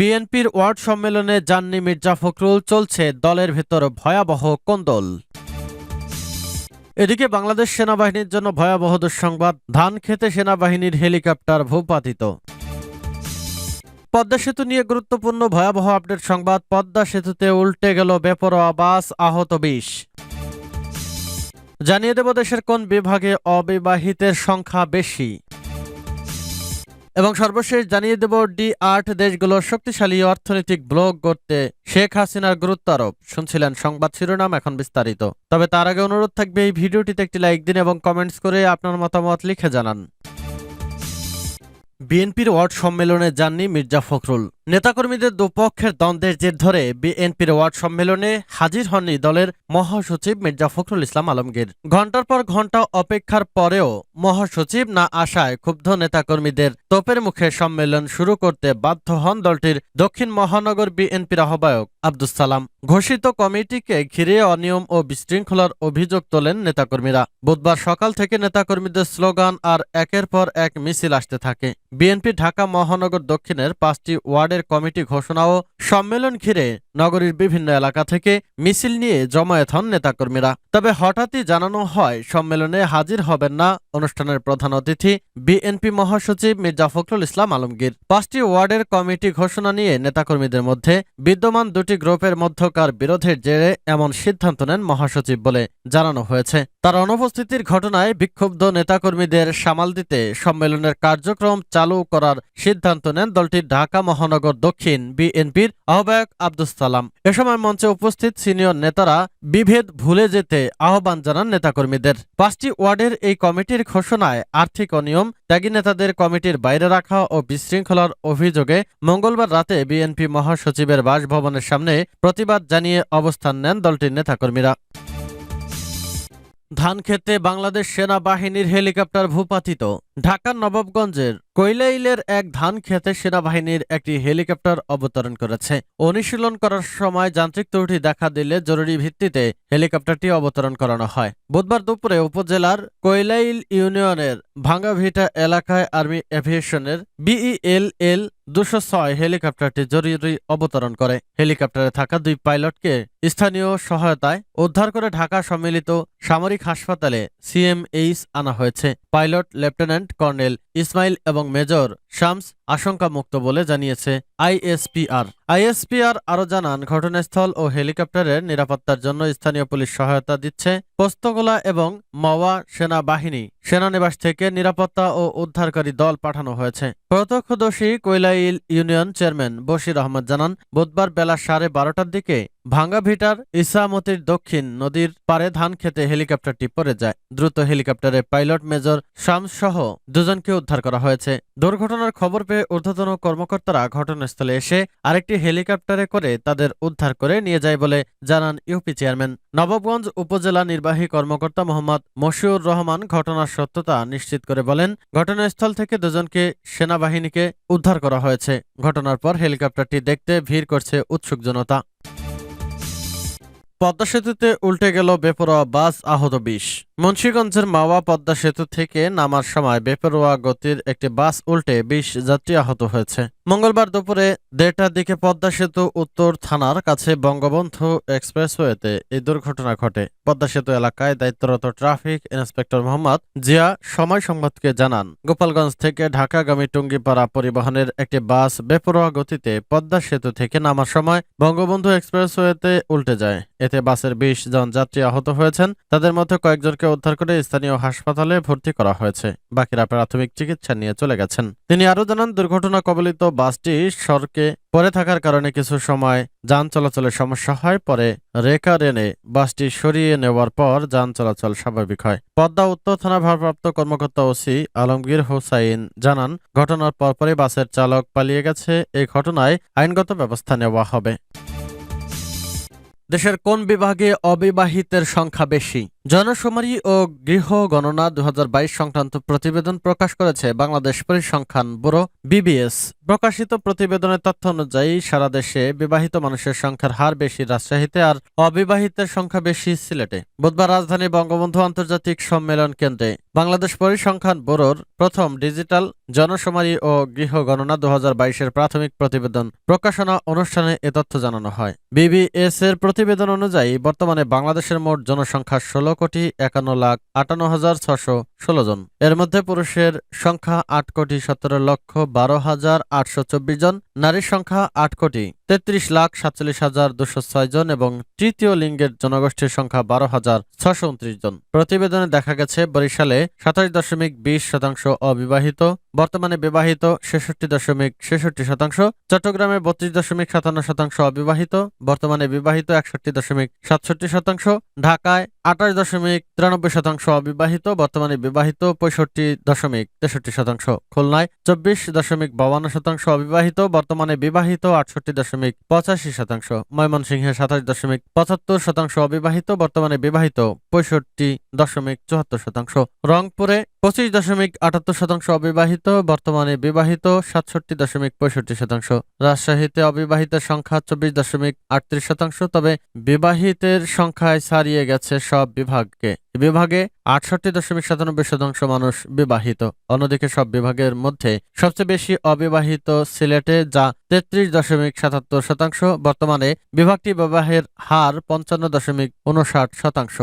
বিএনপির ওয়ার্ড সম্মেলনে জাননি মির্জা ফখরুল, চলছে দলের ভেতর ভয়াবহ কোন্দল। এদিকে বাংলাদেশ সেনাবাহিনীর জন্য ভয়াবহ দুঃসংবাদ, ধান খেতে সেনাবাহিনীর হেলিকপ্টার ভূপাতিত। পদ্মা সেতু নিয়ে গুরুত্বপূর্ণ ভয়াবহ আপডেট সংবাদ, পদ্মা সেতুতে উল্টে গেল বেপরোয়া বাস, আহত বিশ জানিয়ে দেব দেশের কোন বিভাগে অবিবাহিতের সংখ্যা বেশি। এবং সর্বশেষ জানিয়ে দেব ডি আট দেশগুলোর শক্তিশালী অর্থনৈতিক ব্লক করতে শেখ হাসিনার গুরুত্ব আরোপ। শুনছিলেন সংবাদ শিরোনাম এখন বিস্তারিত। তবে তার আগে অনুরোধ থাকবে এই ভিডিওটিতে একটি লাইক দিন এবং কমেন্টস করে আপনার মতামত লিখে জানান। বিএনপির ওয়ার্ড সম্মেলনে যাননি মির্জা ফখরুল। নেতাকর্মীদের দুপক্ষের দ্বন্দ্বের জের ধরে বিএনপির ওয়ার্ড সম্মেলনে হাজির হননি দলের মহাসচিব মির্জা ফখরুল ইসলাম আলমগীর। ঘণ্টার পর ঘণ্টা অপেক্ষার পরেও মহাসচিব না আসায় ক্ষুব্ধ নেতাকর্মীদের তোপের মুখে সম্মেলন শুরু করতে বাধ্য হন দলটির দক্ষিণ মহানগর বিএনপির আহ্বায়ক আব্দুস সালাম। ঘোষিত কমিটিকে ঘিরে অনিয়ম ও বিশৃঙ্খলার অভিযোগ তোলেন নেতাকর্মীরা। বুধবার সকাল থেকে নেতাকর্মীদের স্লোগান আর একের পর এক মিছিল আসতে থাকে। বিএনপি ঢাকা মহানগর দক্ষিণের পাঁচটি ওয়ার্ডের কমিটি ঘোষণা ও সম্মেলন ঘিরে নগরীর বিভিন্ন এলাকা থেকে মিছিল নিয়ে জমায়েত হন নেতাকর্মীরা। তবে হঠাৎই জানানো হয়, সম্মেলনে হাজির হবেন না অনুষ্ঠানের প্রধান অতিথি বিএনপি মহাসচিব মির্জা ফখরুল ইসলাম আলমগীর। পাঁচটি ওয়ার্ডের কমিটি ঘোষণা নিয়ে নেতাকর্মীদের মধ্যে বিদ্যমান দুটি গ্রুপের মধ্যকার বিরোধের জেরে এমন সিদ্ধান্ত নেন মহাসচিব বলে জানানো হয়েছে। তার অনুপস্থিতির ঘটনায় বিক্ষুব্ধ নেতাকর্মীদের সামাল দিতে সম্মেলনের কার্যক্রম চালু করার সিদ্ধান্ত নেন দলটির ঢাকা মহানগর দক্ষিণ বিএনপির আহ্বায়ক আব্দুস সালাম। এ সময় মঞ্চে উপস্থিত সিনিয়র নেতারা বিভেদ ভুলে যেতে আহ্বান জানান নেতাকর্মীদের। পাঁচটি ওয়ার্ডের এই কমিটির ঘোষণায় আর্থিক অনিয়ম, ত্যাগী নেতাদের কমিটির বাইরে রাখা ও বিশৃঙ্খলার অভিযোগে মঙ্গলবার রাতে বিএনপি মহাসচিবের বাসভবনের সামনে প্রতিবাদ জানিয়ে অবস্থান নেন দলটির নেতাকর্মীরা। ধান খেতে বাংলাদেশ সেনাবাহিনীর হেলিকপ্টার ভূপাতিত ঢাকার নবাবগঞ্জের কৈলাইলের এক ধান খেতে সেনাবাহিনীর একটি হেলিকপ্টার অবতরণ করেছে। অনুশীলন করার সময় যান্ত্রিক ত্রুটি দেখা দিলে জরুরি ভিত্তিতে হেলিকপ্টারটি অবতরণ করানো হয়। বুধবার দুপুরে উপজেলার কৈলাইল ইউনিয়নের ভাঙ্গাভিটা এলাকায় আর্মি এভিয়েশনের বিইএল এল দুশো ছয় হেলিকপ্টারটি জরুরি অবতরণ করে। হেলিকপ্টারে থাকা দুই পাইলটকে স্থানীয় সহায়তায় উদ্ধার করে ঢাকা সম্মিলিত সামরিক হাসপাতালে সিএমএইচ আনা হয়েছে। পাইলট লেফটেন্যান্ট কর্নেল ইসমাইল এবং মেজর শামস আশঙ্কামুক্ত বলে জানিয়েছে আইএসপিআর। আইএসপিআর আরও জানান, ঘটনাস্থল ও হেলিকপ্টারের নিরাপত্তার জন্য স্থানীয় পুলিশ সহায়তা দিচ্ছে পোস্তগোলা এবং মাওয়া সেনাবাহিনী। সেনানিবাস থেকে নিরাপত্তা ও উদ্ধারকারী দল পাঠানো হয়েছে। প্রত্যক্ষদর্শী কৈলাইল ইউনিয়ন চেয়ারম্যান বশির আহমদ জানান, বুধবার বেলা সাড়ে বারোটার দিকে ভাঙ্গাভিটার ইসামতির দক্ষিণ নদীর পারে ধান খেতে হেলিকপ্টারটি পড়ে যায়। দ্রুত হেলিকপ্টারে পাইলট মেজর শামসহ দুজনকে উদ্ধার করা হয়েছে। দুর্ঘটনার খবর পেয়ে ঊর্ধ্বতন কর্মকর্তারা ঘটনাস্থলে এসে আরেকটি হেলিকপ্টারে করে তাদের উদ্ধার করে নিয়ে যায় বলে জানান ইউপি চেয়ারম্যান। নবাবগঞ্জ উপজেলা নির্বাহী কর্মকর্তা মোহাম্মদ মশিউর রহমান ঘটনার সত্যতা নিশ্চিত করে বলেন, ঘটনাস্থল থেকে দুজনকে সেনাবাহিনীকে উদ্ধার করা হয়েছে। ঘটনার পর হেলিকপ্টারটি দেখতে ভিড় করছে উৎসুক জনতা পদ্মা সেতুতে উল্টে গেল বেপরোয়া বাস আহত বিশ মুন্সীগঞ্জের মাওয়া পদ্মা সেতু থেকে নামার সময় বেপরোয়া গতির একটি বাস উল্টে বিশ যাত্রী আহত হয়েছে। মঙ্গলবার দুপুরে দেড়টার দিকে পদ্মা সেতু উত্তর থানার কাছে বঙ্গবন্ধু এক্সপ্রেসওয়েতে এই দুর্ঘটনা ঘটে। পদ্মা সেতু এলাকায় দায়িত্বরত ট্রাফিক ইন্সপেক্টর মোহাম্মদ জিয়া সময় সংবাদকে জানান, গোপালগঞ্জ থেকে ঢাকাগামী টুঙ্গিপাড়া পরিবহনের একটি বাস বেপরোয়া গতিতে পদ্মা সেতু থেকে নামার সময় বঙ্গবন্ধু এক্সপ্রেসওয়েতে উল্টে যায়। এতে বাসের বিশ জন যাত্রী আহত হয়েছেন। তাদের মধ্যে কয়েকজনকে উদ্ধার করে স্থানীয় হাসপাতালে ভর্তি করা হয়েছে। বাকিরা প্রাথমিক চিকিৎসা নিয়ে চলে গেছেন। তিনি আরও জানান, দুর্ঘটনা কবলিত বাসটি সড়কে পরে থাকার কারণে কিছু সময় যান চলাচলের সমস্যা হয়। পরে রেকা রেনে বাসটি সরিয়ে নেওয়ার পর যান চলাচল স্বাভাবিক হয়। পদ্মা উত্তর থানা ভারপ্রাপ্ত কর্মকর্তা ওসি আলমগীর হোসাইন জানান, ঘটনার পরপরই বাসের চালক পালিয়ে গেছে। এই ঘটনায় আইনগত ব্যবস্থা নেওয়া হবে। দেশের কোন বিভাগে অবিবাহিতের সংখ্যা বেশি? জনশুমারি ও গৃহ গণনা দু হাজার বাইশ সংক্রান্ত প্রতিবেদন প্রকাশ করেছে বাংলাদেশ পরিসংখ্যান ব্যুরো বিবিএস। প্রকাশিত প্রতিবেদনের তথ্য অনুযায়ী, সারা দেশে বিবাহিত মানুষের সংখ্যার হার বেশি রাজশাহীতে আর অবিবাহিতের সংখ্যা বেশি সিলেটে। বুধবার রাজধানী বঙ্গবন্ধু আন্তর্জাতিক সম্মেলন কেন্দ্রে বাংলাদেশ পরিসংখ্যান ব্যুরোর প্রথম ডিজিটাল জনশুমারি ও গৃহ গণনা দু এর প্রাথমিক প্রতিবেদন প্রকাশনা অনুষ্ঠানে এ তথ্য জানানো হয়। বিবিএস এর প্রতিবেদন অনুযায়ী, বর্তমানে বাংলাদেশের মোট জনসংখ্যা ষোলো কোটি একান্ন লাখ আটান্ন হাজার ছশো ষোলো জন। এর মধ্যে পুরুষের সংখ্যা আট কোটি সতেরো লক্ষ বারো হাজার আটশো চব্বিশ জন নারীর সংখ্যা আট কোটি। তেত্রিশ লাখ সাতচল্লিশ হাজার দুশো ছয় জন এবং তৃতীয় লিঙ্গের জনগোষ্ঠীর সংখ্যা বারো হাজার ছশো উনত্রিশ জন। প্রতিবেদনে দেখা গেছে, বরিশালে সাতাশ দশমিক বিশ শতাংশ অবিবাহিত, বর্তমানে বিবাহিত ছেষট্টি দশমিক ছেষট্টি শতাংশ, চট্টগ্রামে বত্রিশ দশমিক সাতান্ন শতাংশ অবিবাহিত, বর্তমানে বিবাহিত একষট্টি দশমিক সাতষট্টি শতাংশ, ঢাকায় আঠাশ দশমিক তিরানব্বই শতাংশ অবিবাহিত, বর্তমানে বিবাহিত পঁয়ষট্টি দশমিক তেষট্টি শতাংশ। খুলনায় চব্বিশ দশমিক বাউান্ন শতাংশ অবিবাহিত, বর্তমানে বিবাহিত আটষট্টি দশমিক পঁচাশি শতাংশ, ময়মনসিংহে সাতাশ দশমিক পঁচাত্তর শতাংশ অবিবাহিত, বর্তমানে বিবাহিত পঁয়ষট্টি দশমিক চুয়াত্তর শতাংশ। রংপুরে পঁচিশ দশমিক আটাত্তর শতাংশ অবিবাহিত, বর্তমানে বিবাহিত সাতষট্টি দশমিক পঁয়ষট্টি শতাংশ। রাজশাহীতে অবিবাহিতের সংখ্যা চব্বিশ দশমিক আটত্রিশ শতাংশ, তবে বিবাহিতের সংখ্যায় ছাড়িয়ে গেছে সব বিভাগকে। বিভাগে আটষট্টি দশমিক সাতানব্বই শতাংশ মানুষ বিবাহিত, অন্যদিকে সব বিভাগের মধ্যে সবচেয়ে বেশি অবিবাহিত সিলেটে, যা তেত্রিশ দশমিক সাতাত্তর শতাংশ বর্তমানে বিভাগটি বিবাহের হার পঞ্চান্ন দশমিক উনষাট শতাংশ।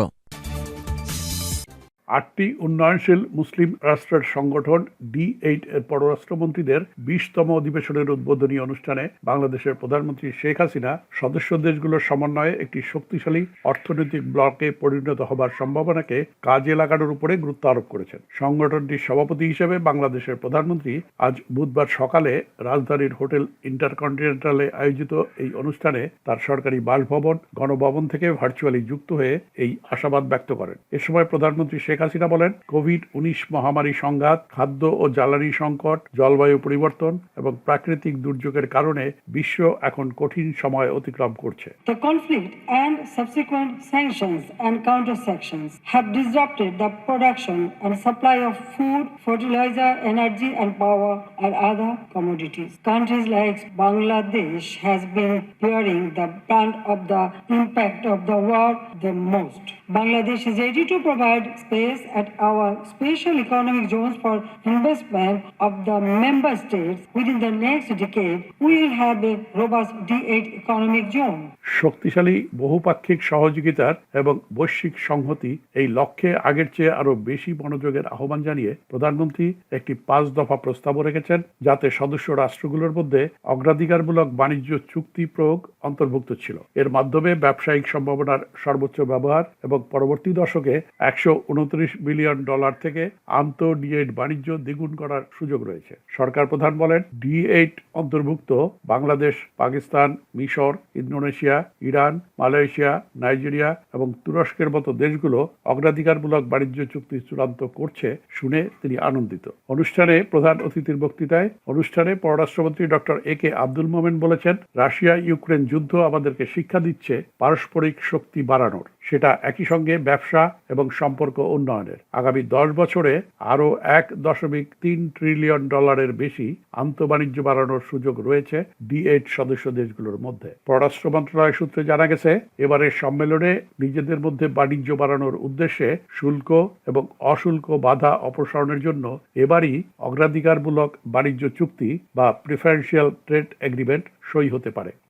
আটটি উন্নয়নশীল মুসলিম রাষ্ট্রের সংগঠন ডি এইট এর পররাষ্ট্রমন্ত্রীদের বিশতম অধিবেশনের উদ্বোধনী অনুষ্ঠানে বাংলাদেশের প্রধানমন্ত্রী শেখ হাসিনা সদস্য দেশগুলোর সমন্বয়ে একটি শক্তিশালী অর্থনৈতিক ব্লকে পরিণত হবার সম্ভাবনাকে কাজে লাগানোর উপরে গুরুত্ব আরোপ করেছেন। সংগঠনটির সভাপতি হিসেবে বাংলাদেশের প্রধানমন্ত্রী আজ বুধবার সকালে রাজধানীর হোটেল ইন্টারকন্টিনেন্টালে আয়োজিত এই অনুষ্ঠানে তার সরকারি বাসভবন, গণভবন থেকে ভার্চুয়ালি যুক্ত হয়ে এই আশাবাদ ব্যক্ত করেন। এ সময় প্রধানমন্ত্রী শেখ হাসিনা বলেন কোভিড উনিশ মহামারী সংঘাত খাদ্য ও জ্বালানি সংকট জলবায়ু পরিবর্তন এবং প্রাকৃতিক দুর্যোগের কারণে বিশ্ব এখন কঠিন সময় অতিক্রম করছে The conflict and subsequent sanctions and counter-sanctions have disrupted the production and supply of food, fertilizer, energy and power and other commodities. Countries like Bangladesh has been bearing the brunt of the impact of the war the most. Bangladesh is ready to provide space at our special economic zones for investment of the member states within the next decade. We will have a robust D8 economic zone. শক্তিশালী, বহুপাক্ষিক সহযোগিতার এবং বৈশ্বিক সংহতি এই লক্ষ্যে আগের চেয়ে আরও বেশি মনোযোগের আহ্বান জানিয়ে প্রধানমন্ত্রী একটি পাঁচ দফা প্রস্তাবও রেখেছেন, যাতে সদস্য রাষ্ট্রগুলোর মধ্যে অগ্রাধিকারমূলক বাণিজ্য চুক্তি প্রয়োগ অন্তর্ভুক্ত ছিল এর মাধ্যমে ব্যবসায়িক সম্ভাবনার সর্বোচ্চ ব্যবহার এবং পরবর্তী দশকে একশো উনত্রিশ বিলিয়ন ডলার থেকে আন্ত ডি এইট বাণিজ্য দ্বিগুণ করার সুযোগ রয়েছে। সরকার প্রধান বলেন, ডি এইট অন্তর্ভুক্ত বাংলাদেশ, পাকিস্তান, মিশর, ইন্দোনেশিয়া, ইরান, মালয়েশিয়া, নাইজেরিয়া এবং তুরস্কের মতো দেশগুলো অগ্রাধিকারমূলক বাণিজ্য চুক্তি চূড়ান্ত করছে শুনে তিনি আনন্দিত। অনুষ্ঠানে প্রধান অতিথির বক্তৃতায় অনুষ্ঠানে পররাষ্ট্রমন্ত্রী ডক্টর এ কে আব্দুল মোমেন বলেছেন রাশিয়া ইউক্রেন যুদ্ধ আমাদেরকে শিক্ষা দিচ্ছে পারস্পরিক শক্তি বাড়ানোর। সেটা একই সঙ্গে ব্যবসা এবং সম্পর্ক উন্নয়নের। আগামী দশ বছরে আরও এক দশমিক তিন ট্রিলিয়ন ডলারের বেশি আন্তঃবাণিজ্য বাড়ানোর সুযোগ রয়েছে ডি এইট সদস্য দেশগুলোর মধ্যে। পররাষ্ট্র মন্ত্রণালয় সূত্রে জানা গেছে, এবারের সম্মেলনে নিজেদের মধ্যে বাণিজ্য বাড়ানোর উদ্দেশ্যে শুল্ক এবং অশুল্ক বাধা অপসারণের জন্য এবারই অগ্রাধিকারমূলক বাণিজ্য চুক্তি বা প্রিফারেন্সিয়াল ট্রেড এগ্রিমেন্ট সই হতে পারে।